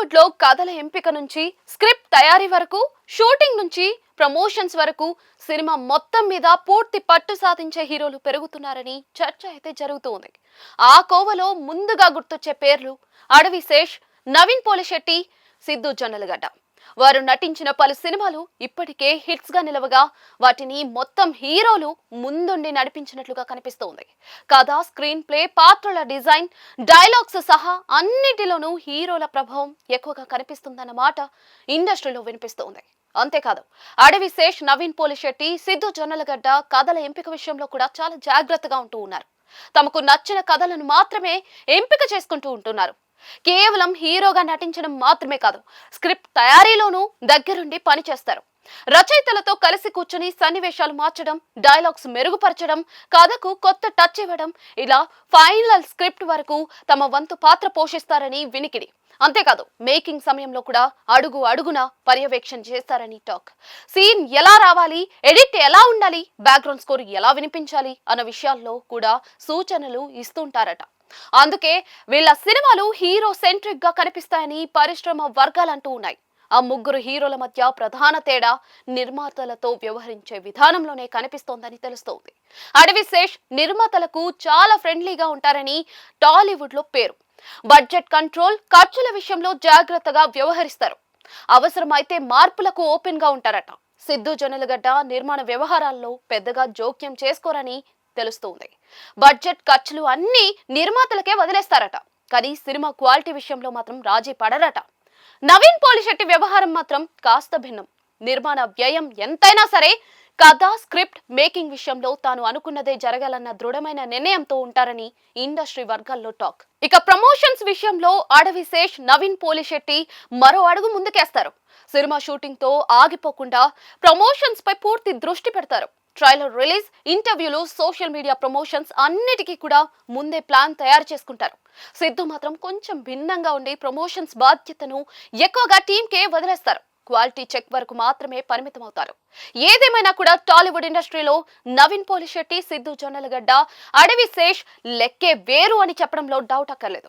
బాలీవుడ్లో కథల ఎంపిక నుంచి స్క్రిప్ట్ తయారీ వరకు షూటింగ్ నుంచి ప్రమోషన్స్ వరకు సినిమా మొత్తం మీద పూర్తి పట్టు సాధించే హీరోలు పెరుగుతున్నారని చర్చ అయితే జరుగుతుంది. ఆ కోవలో ముందుగా గుర్తొచ్చే పేర్లు అడవి శేష్ నవీన్ పోలిశెట్టి సిద్ధు జొన్నలగడ్డ. వారు నటించిన పలు సినిమాలు ఇప్పటికే హిట్స్గా నిలవగా వాటిని మొత్తం హీరోలు ముందుండి నడిపించినట్లుగా కనిపిస్తోంది. కథ స్క్రీన్ ప్లే పాత్రల డిజైన్ డైలాగ్స్ సహా అన్నిటిలోనూ హీరోల ప్రభావం ఎక్కువగా కనిపిస్తుందన్న మాట ఇండస్ట్రీలో వినిపిస్తోంది. అంతేకాదు అడవి శేష్ నవీన్ పోలిశెట్టి సిద్ధు జొన్నలగడ్డ కథల ఎంపిక విషయంలో కూడా చాలా జాగ్రత్తగా ఉంటూ ఉన్నారు. తమకు నచ్చిన కథలను మాత్రమే ఎంపిక చేసుకుంటూ ఉంటున్నారు. కేవలం హీరోగా నటించడం మాత్రమే కాదు స్క్రిప్ట్ తయారీలోనూ దగ్గరుండి పనిచేస్తారు. రచయితలతో కలిసి కూర్చొని సన్నివేశాలు మార్చడం డైలాగ్స్ మెరుగుపరచడం కథకు కొత్త టచ్ ఇవ్వడం ఇలా ఫైనల్ స్క్రిప్ట్ వరకు తమ వంతు పాత్ర పోషిస్తారని వినికిడి. అంతేకాదు మేకింగ్ సమయంలో కూడా అడుగు అడుగున పర్యవేక్షణ చేస్తారని టాక్. సీన్ ఎలా రావాలి ఎడిట్ ఎలా ఉండాలి బ్యాక్గ్రౌండ్ స్కోర్ ఎలా వినిపించాలి అన్న విషయాల్లో కూడా సూచనలు ఇస్తుంటారట. అందుకే వీళ్ళ సినిమాలు హీరో సెంట్రిక్గా కనిపిస్తాయని పరిశ్రమ వర్గాలు అంటూ ఉన్నాయి. ఆ ముగ్గురు హీరోల మధ్య ప్రధాన తేడా నిర్మాతలతో వ్యవహరించే విధానంలోనే కనిపిస్తోందని తెలుస్తోంది. అడవి శేష్ నిర్మాతలకు చాలా ఫ్రెండ్లీగా ఉంటారని టాలీవుడ్లో పేరు. బడ్జెట్ కంట్రోల్ ఖర్చుల విషయంలో జాగ్రత్తగా వ్యవహరిస్తారు. అవసరమైతే మార్పులకు ఓపెన్గా ఉంటారట. సిద్ధు జొన్నలగడ్డ నిర్మాణ వ్యవహారాల్లో పెద్దగా జోక్యం చేసుకోరని తెలుస్తోంది. బడ్జెట్ ఖర్చులు అన్నీ నిర్మాతలకే వదిలేస్తారట. కానీ సినిమా క్వాలిటీ విషయంలో మాత్రం రాజీ పడరట. నవీన్ పోలిశెట్టి వ్యవహారం మాత్రం కాస్త భిన్నం. నిర్మాణ వ్యయం ఎంతైనా సరే కథ స్క్రిప్ట్ మేకింగ్ విషయంలో తాను అనుకున్నదే జరగాలన్న దృఢమైన నిర్ణయంతో ఉంటారని ఇండస్ట్రీ వర్గాల్లో టాక్. ఇక ప్రమోషన్స్ విషయంలో అడవి శేష్ నవీన్ పోలిశెట్టి మరో అడుగు ముందుకేస్తారు. సినిమా షూటింగ్తో ఆగిపోకుండా ప్రమోషన్స్ పై పూర్తి దృష్టి పెడతారు. ట్రైలర్ రిలీజ్ ఇంటర్వ్యూలు సోషల్ మీడియా ప్రమోషన్స్ అన్నిటికీ కూడా ముందే ప్లాన్ తయారు చేసుకుంటారు. సిద్ధు మాత్రం కొంచెం భిన్నంగా ఉండి ప్రమోషన్స్ బాధ్యతను ఎక్కువగా టీంకే వదిలేస్తారు. క్వాలిటీ చెక్ వరకు మాత్రమే పరిమితం అవుతారు ఏదేమైనా కూడా టాలీవుడ్ ఇండస్ట్రీలో నవీన్ పోలిశెట్టి సిద్ధు జొన్నలగడ్డ అడవి శేష్ లెక్కే వేరు అని చెప్పడంలో డౌట్ అక్కర్లేదు.